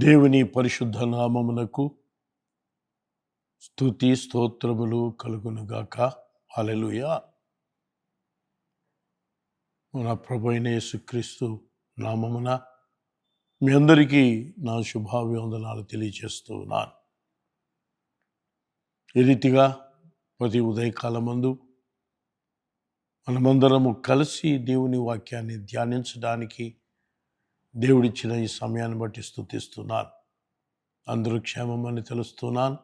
దేవుని పరిశుద్ధ నామమునకు స్తుతి స్తోత్రములు కలుగునుగాక. అలెలుయ మన ప్రభైన యేసుక్రీస్తు నామమున మీ అందరికీ నా శుభాభివందనాలు తెలియజేస్తూ ఉన్నాను. ఈ రీతిగా ప్రతి ఉదయకాలమందు మనమందరము కలిసి దేవుని వాక్యాన్ని ధ్యానించడానికి దేవుడిచ్చిన ఈ సమయాన్ని బట్టి స్థుతిస్తున్నాను అందరూ క్షేమమని తెలుస్తున్నాను.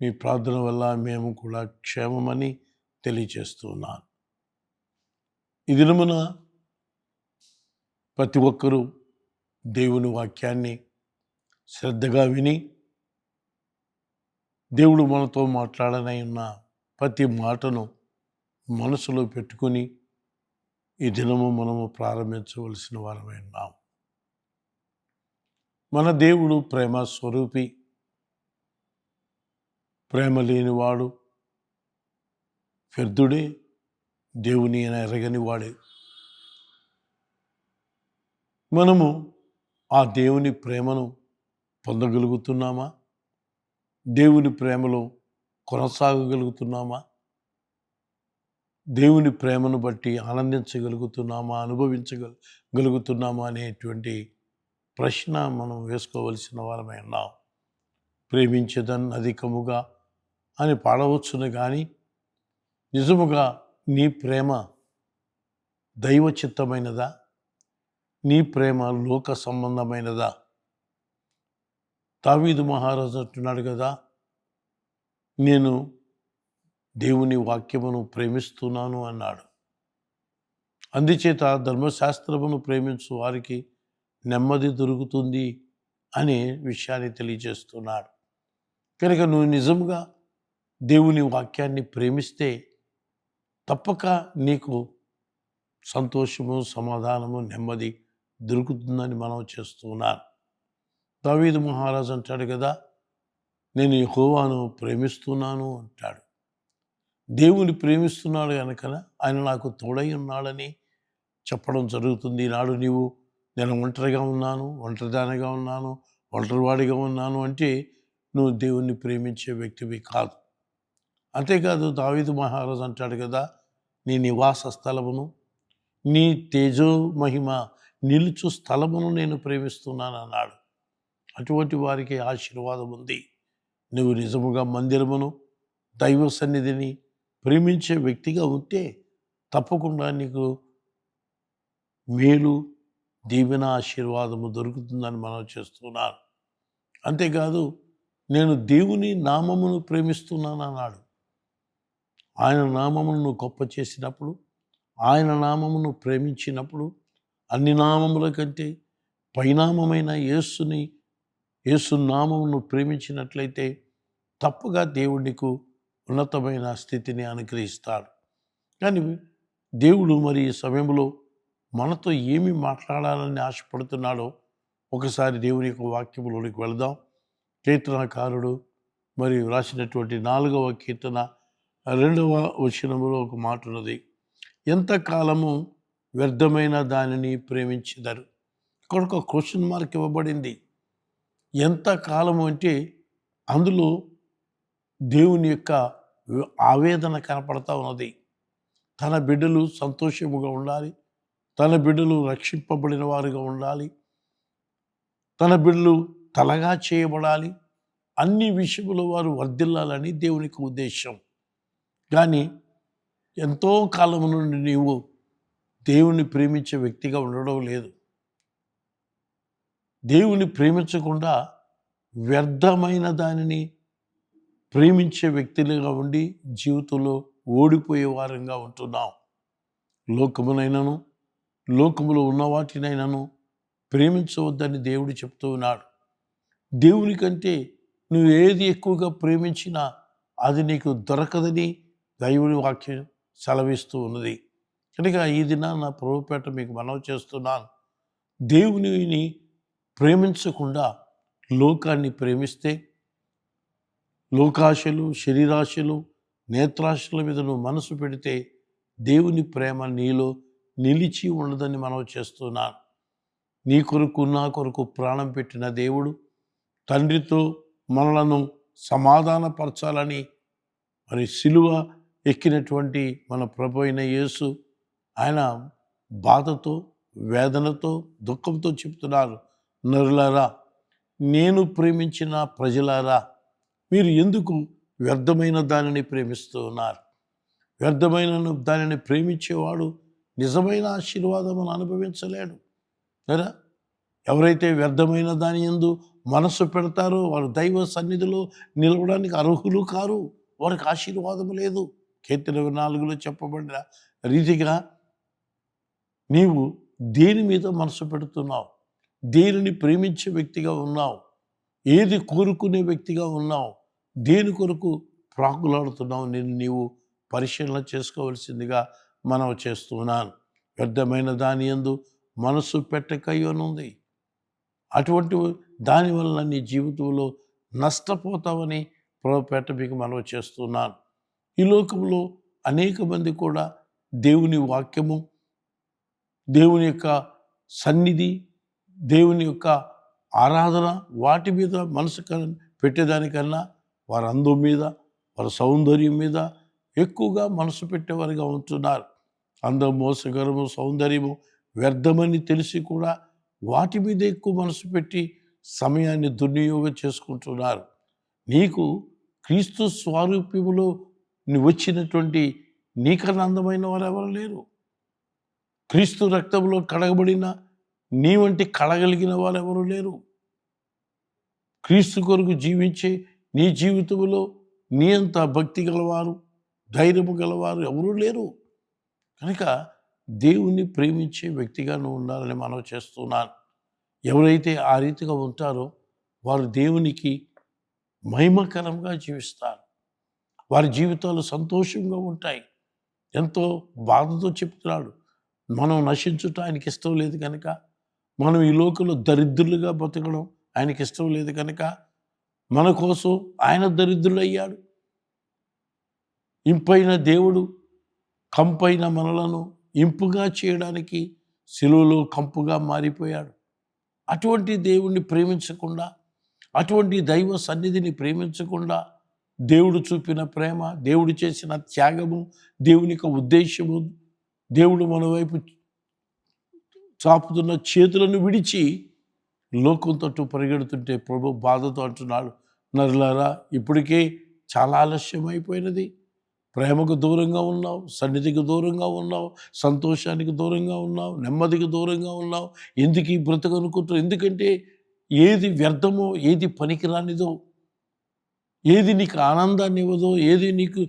మీ ప్రార్థన వల్ల మేము కూడా క్షేమమని తెలియచేస్తున్నాను. ఈ దినమున ప్రతి ఒక్కరూ దేవుని వాక్యాన్ని శ్రద్ధగా విని దేవుడు మనతో మాట్లాడనై ఉన్న ప్రతి మాటను మనసులో పెట్టుకొని ఈ దినము మనము ప్రారంభించవలసిన వారమై ఉన్నాము. మన దేవుడు ప్రేమ స్వరూపి. ప్రేమ లేనివాడు వ్యర్థుడే దేవుని అయిన ఎరగని వాడే మనము ఆ దేవుని ప్రేమను పొందగలుగుతున్నామా? దేవుని ప్రేమలో కొనసాగగలుగుతున్నామా? దేవుని ప్రేమను బట్టి ఆనందించగలుగుతున్నామా? అనుభవించగలుగుతున్నామా? అనేటువంటి ప్రశ్న మనం వేసుకోవలసిన వారమై ఉన్నాం. ప్రేమించదన్ అధికముగా అని పాడవచ్చును కానీ నిజముగా నీ ప్రేమ దైవ చిత్తమైనదా నీ ప్రేమ లోక సంబంధమైనదా? తావీదు మహారాజు అంటున్నాడు కదా నేను దేవుని వాక్యమును ప్రేమిస్తున్నాను అన్నాడు. అందుచేత ధర్మశాస్త్రమును ప్రేమించు వారికి నెమ్మది దొరుకుతుంది అనే విషయాన్ని తెలియజేస్తున్నాడు. కనుక నువ్వు నిజంగా దేవుని వాక్యాన్ని ప్రేమిస్తే తప్పక నీకు సంతోషము సమాధానము నెమ్మది దొరుకుతుందని మనం చేస్తున్నాను దావీదు మహారాజు అంటాడు కదా నేను యెహోవాను ప్రేమిస్తున్నాను అంటాడు. దేవుని ప్రేమిస్తున్నాడు కనుక ఆయన నాకు తోడై ఉన్నాడని చెప్పడం జరుగుతుంది. ఈనాడు నీవు నేను ఒంటరిగా ఉన్నాను ఒంటరిదానిగా ఉన్నాను ఒంటరివాడిగా ఉన్నాను అంటే నువ్వు దేవుణ్ణి ప్రేమించే వ్యక్తివి కాదు. అంతేకాదు దావీదు మహారాజు అంటాడు కదా నీ నివాస స్థలమును నీ తేజో మహిమ నిలుచు స్థలమును నేను ప్రేమిస్తున్నాను అన్నాడు. అటువంటి వారికి ఆశీర్వాదం ఉంది. నువ్వు నిజముగా మందిరమును దైవ సన్నిధిని ప్రేమించే వ్యక్తిగా ఉంటే తప్పకుండా నీకు మేలు దీవెన ఆశీర్వాదము దొరుకుతుందని మనం చేస్తున్నాను అంతేకాదు నేను దేవుని నామమును ప్రేమిస్తున్నాను అన్నాడు. ఆయన నామమును గొప్ప చేసినప్పుడు ఆయన నామమును ప్రేమించినప్పుడు అన్ని నామముల కంటే పైనామమైన యేసుని యేసు నామమును ప్రేమించినట్లయితే తప్పుగా దేవుడికు ఉన్నతమైన స్థితిని అనుగ్రహిస్తాడు. కానీ దేవుడు మరి ఈ సమయంలో మనతో ఏమి మాట్లాడాలని ఆశపడుతున్నాడో ఒకసారి దేవుని యొక్క వాక్యములోనికి వెళదాం. కీర్తనకారుడు మరి రాసినటువంటి నాలుగవ కీర్తన రెండవ వచనములో ఒక మాట ఉన్నది. ఎంతకాలము వ్యర్థమైన దానిని ప్రేమించదరు? ఇక్కడ ఒక క్వశ్చన్ మార్క్ ఇవ్వబడింది. ఎంతకాలము అంటే అందులో దేవుని యొక్క ఆవేదన కనపడతా ఉన్నది. తన బిడ్డలు సంతోషముగా ఉండాలి తన బిడ్డలు రక్షింపబడిన వారుగా ఉండాలి. తన బిడ్డలు తలగా చేయబడాలి. అన్ని విషయంలో వారు వర్ధిల్లాలని దేవునికి ఉద్దేశం. కానీ ఎంతో కాలం నుండి నీవు దేవుని ప్రేమించే వ్యక్తిగా ఉండడం లేదు. దేవుని ప్రేమించకుండా వ్యర్థమైన దానిని ప్రేమించే వ్యక్తులుగా ఉండి జీవితంలో ఓడిపోయే వారంగా ఉంటున్నాం. లోకమునైనను లోకములో ఉన్న వాటినైనాను ప్రేమించవద్దని దేవుడు చెప్తూ ఉన్నాడు. దేవుని కంటే నువ్వు ఏది ఎక్కువగా ప్రేమించినా అది నీకు దొరకదని దైవుని వాక్యం సెలవిస్తూ ఉన్నది. కనుక ఈ దిన నా ప్రభుపేట మీకు మనవి చేస్తున్నాను. దేవునిని ప్రేమించకుండా లోకాన్ని ప్రేమిస్తే లోకాశలు శరీరాశలు నేత్రాశల మీద నువ్వు మనసు పెడితే దేవుని ప్రేమ నీలో నిలిచి ఉండదని మనం చేస్తున్నాను నీ కొరకు నా కొరకు ప్రాణం పెట్టిన దేవుడు తండ్రితో మనలను సమాధానపరచాలని మరి సిలువ ఎక్కినటువంటి మన ప్రభు అయిన యేసు ఆయన బాధతో వేదనతో దుఃఖంతో చెప్తున్నారు. నరులారా నేను ప్రేమించిన ప్రజలారా మీరు ఎందుకు వ్యర్థమైన దానిని ప్రేమిస్తూ ఉన్నారు వ్యర్థమైన దానిని ప్రేమించేవాడు నిజమైన ఆశీర్వాదమును అనుభవించలేడు. కదా? ఎవరైతే వ్యర్థమైన దాని ఎందు మనస్సు పెడతారో వారు దైవ సన్నిధిలో నిలవడానికి అర్హులు కారు. వారికి ఆశీర్వాదం లేదు. కీర్తన ఇరవై నాలుగులో చెప్పబడిన రీతిగా నీవు దేని మీద మనసు పెడుతున్నావు? దేనిని ప్రేమించే వ్యక్తిగా ఉన్నావు? ఏది కోరుకునే వ్యక్తిగా ఉన్నావు? దేని కొరకు ప్రాకులాడుతున్నావు? నేను నీవు పరిశీలన చేసుకోవలసిందిగా మనవ చేస్తున్నాను. వ్యర్థమైన దాని ఎందు మనసు పెట్టకయ్యనుంది. అటువంటి దానివల్ల నీ జీవితంలో నష్టపోతావని ప్రభుపేట మీకు మనవి చేస్తున్నాను. ఈ లోకంలో అనేక మంది కూడా దేవుని వాక్యము దేవుని యొక్క సన్నిధి దేవుని యొక్క ఆరాధన వాటి మీద మనసు క- పెట్టేదానికన్నా వారి అందం మీద వారి సౌందర్యం మీద ఎక్కువగా మనసు పెట్టేవారిగా ఉంటున్నారు. అందం మోసగరము సౌందర్యము వ్యర్థమని తెలిసి కూడా వాటి మీద ఎక్కువ మనసు పెట్టి సమయాన్ని దుర్వినియోగం చేసుకుంటున్నారు. నీకు క్రీస్తు స్వారూప్యములో వచ్చినటువంటి నీకన్నా అందమైన వారు ఎవరు లేరు. క్రీస్తు రక్తంలో కడగబడిన నీ వంటి కడగలిగిన వారు ఎవరు లేరు. క్రీస్తు కొరకు జీవించే నీ జీవితంలో నీ అంత భక్తి గలవారు ధైర్యము గలవారు ఎవరూ లేరు. కనుక దేవుణ్ణి ప్రేమించే వ్యక్తిగా నువ్వు ఉండాలని మనం చేస్తున్నాను. ఎవరైతే ఆ రీతిగా ఉంటారో వారు దేవునికి మహిమకరంగా జీవిస్తారు. వారి జీవితాలు సంతోషంగా ఉంటాయి. ఎంతో బాధతో చెప్తున్నాడు. మనం నశించుట ఆయనకి ఇష్టం లేదు కనుక మనం ఈ లోకంలో దరిద్రులుగా బతకడం ఆయనకి ఇష్టం లేదు కనుక మన కోసం ఆయన దరిద్రుడయ్యాడు ఇంపైన దేవుడు కంపైన మనలను ఇంపుగా చేయడానికి సెలువులో కంపుగా మారిపోయాడు. అటువంటి దేవుణ్ణి ప్రేమించకుండా అటువంటి దైవ సన్నిధిని ప్రేమించకుండా దేవుడు చూపిన ప్రేమ దేవుడు చేసిన త్యాగము దేవుని యొక్క ఉద్దేశము దేవుడు మన వైపు చాపుతున్న చేతులను విడిచి లోకం తట్టు పరిగెడుతుంటే ప్రభు బాధతో అంటున్నాడు నరులారా ఇప్పటికే చాలా ఆలస్యం అయిపోయినది ప్రేమకు దూరంగా ఉన్నావు సన్నిధికి దూరంగా ఉన్నావు సంతోషానికి దూరంగా ఉన్నావు నెమ్మదికి దూరంగా ఉన్నావు. ఎందుకు ఈ బ్రతుకు ఎందుకంటే ఏది వ్యర్థమో ఏది పనికిరానిదో ఏది నీకు ఆనందాన్ని ఇవ్వదో ఏది నీకు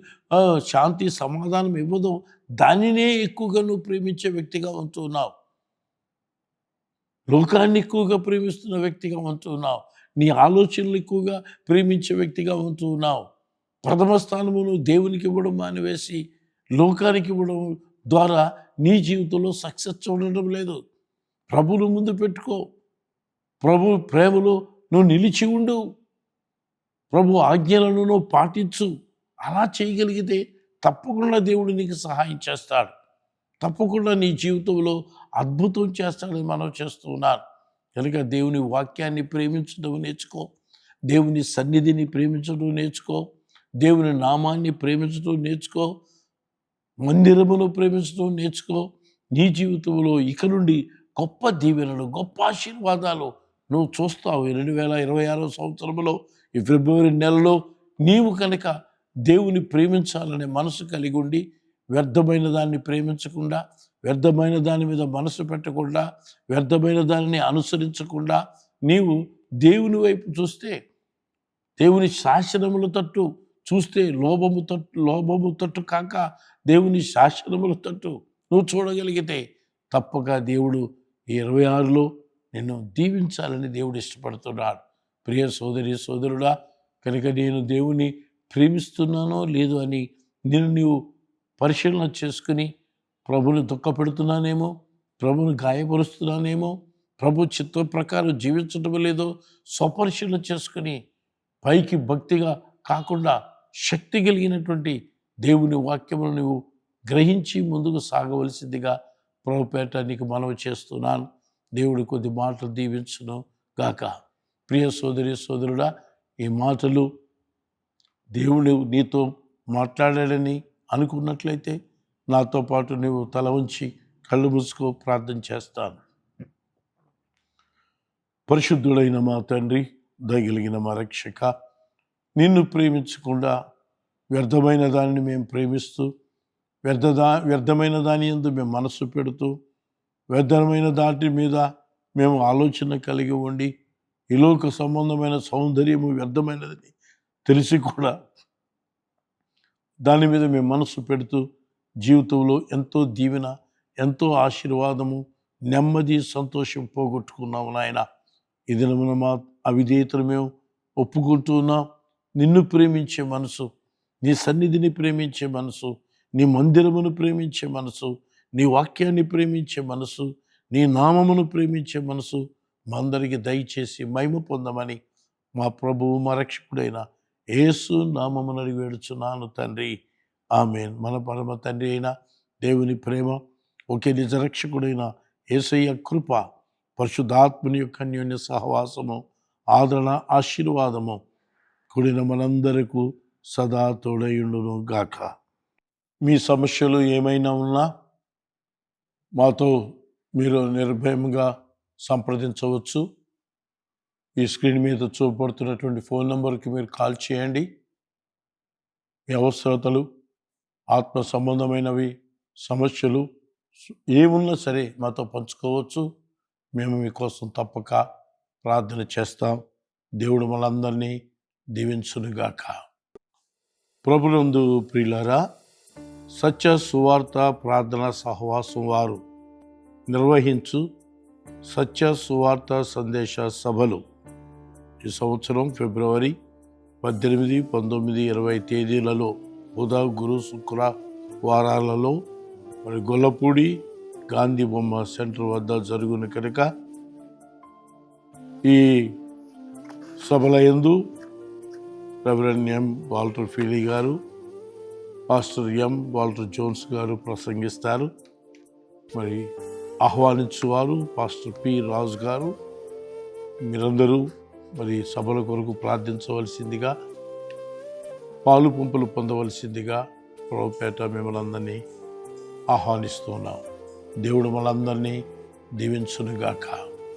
శాంతి సమాధానం ఇవ్వదో దానినే ఎక్కువగా నువ్వు ప్రేమించే వ్యక్తిగా ఉంటున్నావు. లోకాన్ని ఎక్కువగా ప్రేమిస్తున్న వ్యక్తిగా ఉంటున్నావు. నీ ఆలోచనలు ఎక్కువగా ప్రేమించే వ్యక్తిగా ఉంటున్నావు. ప్రథమ స్థానమును దేవునికి ఇవ్వడం మానివేసి లోకానికి ఇవ్వడం ద్వారా నీ జీవితంలో సక్సెస్ చూడడం లేదు. ప్రభును ముందు పెట్టుకో. ప్రభు ప్రేమలో నువ్వు నిలిచి ఉండు. ప్రభు ఆజ్ఞలను నువ్వు పాటించు. అలా చేయగలిగితే తప్పకుండా దేవుడు నీకు సహాయం చేస్తాడు. తప్పకుండా నీ జీవితంలో అద్భుతం చేస్తాడని మనం చేస్తున్నారు కనుక దేవుని వాక్యాన్ని ప్రేమించడం నేర్చుకో. దేవుని సన్నిధిని ప్రేమించడం నేర్చుకో. దేవుని నామాన్ని ప్రేమించడం నేర్చుకో మందిరమును ప్రేమించడం నేర్చుకో నీ జీవితంలో ఇక నుండి గొప్ప దీవెనలు గొప్ప ఆశీర్వాదాలు నువ్వు చూస్తావు. రెండు వేల ఇరవై ఆరో సంవత్సరంలో ఈ ఫిబ్రవరి నెలలో నీవు కనుక దేవుని ప్రేమించాలనే మనసు కలిగి ఉండి వ్యర్థమైన దాన్ని ప్రేమించకుండా వ్యర్థమైన దాని మీద మనసు పెట్టకుండా వ్యర్థమైన దానిని అనుసరించకుండా నీవు దేవుని వైపు చూస్తే దేవుని శాసనముల తట్టు చూస్తే లోభము తట్టు లోభము తట్టు కాక దేవుని శాసనముల తట్టు. నువ్వు చూడగలిగితే తప్పక దేవుడు ఇరవై ఆరులో నిన్ను దీవించాలని దేవుడు ఇష్టపడుతున్నాడు. ప్రియ సోదరి సోదరుడా కనుక నేను దేవుని ప్రేమిస్తున్నానో లేదు అని నేను నీవు పరిశీలన చేసుకుని ప్రభుని దుఃఖపెడుతున్నానేమో ప్రభుని గాయపరుస్తున్నానేమో ప్రభు చిత్త ప్రకారం జీవించడం లేదో స్వపరిశీలన చేసుకుని పైకి భక్తిగా కాకుండా శక్తి కలిగినటువంటి దేవుని వాక్యములు నువ్వు గ్రహించి ముందుకు సాగవలసిందిగా ప్రభుపేట నీకు మనవి చేస్తున్నాను. దేవుడు కొద్ది మాటలు దీవించును గాక. ప్రియ సోదరి సోదరుడా ఈ మాటలు దేవుడు నీతో మాట్లాడాడని అనుకున్నట్లయితే నాతో పాటు నువ్వు తల ఉంచి కళ్ళు మూసుకో ప్రార్థన చేస్తాను. పరిశుద్ధుడైన మా తండ్రి దయగలిగిన మా రక్షక నిన్ను ప్రేమించకుండా వ్యర్థమైన దానిని మేము ప్రేమిస్తూ వ్యర్థదా వ్యర్థమైన దాని ఎందు మేము మనస్సు పెడుతూ వ్యర్థమైన దాటి మీద మేము ఆలోచన కలిగి ఉండి ఈ సంబంధమైన సౌందర్యము వ్యర్థమైనదని తెలిసి కూడా దాని మీద మేము మనస్సు పెడుతూ జీవితంలో ఎంతో దీవెన ఎంతో ఆశీర్వాదము నెమ్మది సంతోషం పోగొట్టుకున్నాము నాయన. ఇది మా అవిధేయతను మేము ఒప్పుకుంటున్నాం నిన్ను ప్రేమించే మనసు నీ సన్నిధిని ప్రేమించే మనసు నీ మందిరమును ప్రేమించే మనసు నీ వాక్యాన్ని ప్రేమించే మనసు నీ నామమును ప్రేమించే మనసు మా దయచేసి మహిమ పొందమని మా ప్రభువు మా రక్షకుడైన యేసు నామమునని వేడుచున్నాను తండ్రి. ఆమె మన పరమ తండ్రి అయిన దేవుని ప్రేమ ఒకే నిజ ఏసయ్య యేసయ్య కృప పరిశుద్ధాత్మని యొక్క అన్యోన్య సహవాసము ఆదరణ ఆశీర్వాదము కూడిన మనందరకు సదా తోడయుండును గాక. మీ సమస్యలు ఏమైనా ఉన్నా మాతో మీరు నిర్భయంగా సంప్రదించవచ్చు. ఈ స్క్రీన్ మీద చూపడుతున్నటువంటి ఫోన్ నంబర్కి మీరు కాల్ చేయండి. మీ అవసరతలు ఆత్మ సంబంధమైనవి సమస్యలు ఏమున్నా సరే మాతో పంచుకోవచ్చు. మేము మీకోసం తప్పక ప్రార్థన చేస్తాం. దేవుడు మనందరినీ దీవించునుగాక. ప్రభునందు ప్రియులరా సత్య సువార్త ప్రార్థన సహవాసం వారు నిర్వహించు సత్య సువార్త సందేశ సభలు ఈ సంవత్సరం ఫిబ్రవరి పద్దెనిమిది పంతొమ్మిది ఇరవై తేదీలలో బుధ గురు శుక్ర వారాలలో మరి గొల్లపూడి గాంధీ బొమ్మ సెంటర్ వద్ద జరుగును కనుక ఈ సభల ఎందు రెవరెండ్ ఎం వాల్టర్ ఫీలీ గారు పాస్టర్ ఎం వాల్టర్ జోన్స్ గారు ప్రసంగిస్తారు. మరి ఆహ్వానించువారు పాస్టర్ పి రాజు గారు. మీరందరూ మరి సభల కొరకు ప్రార్థించవలసిందిగా పాలు పంపులు పొందవలసిందిగా ప్రభుపేట మిమ్మల్ని అందరినీ ఆహ్వానిస్తున్నాం దేవుడు మనందరినీ దీవించునుగాక.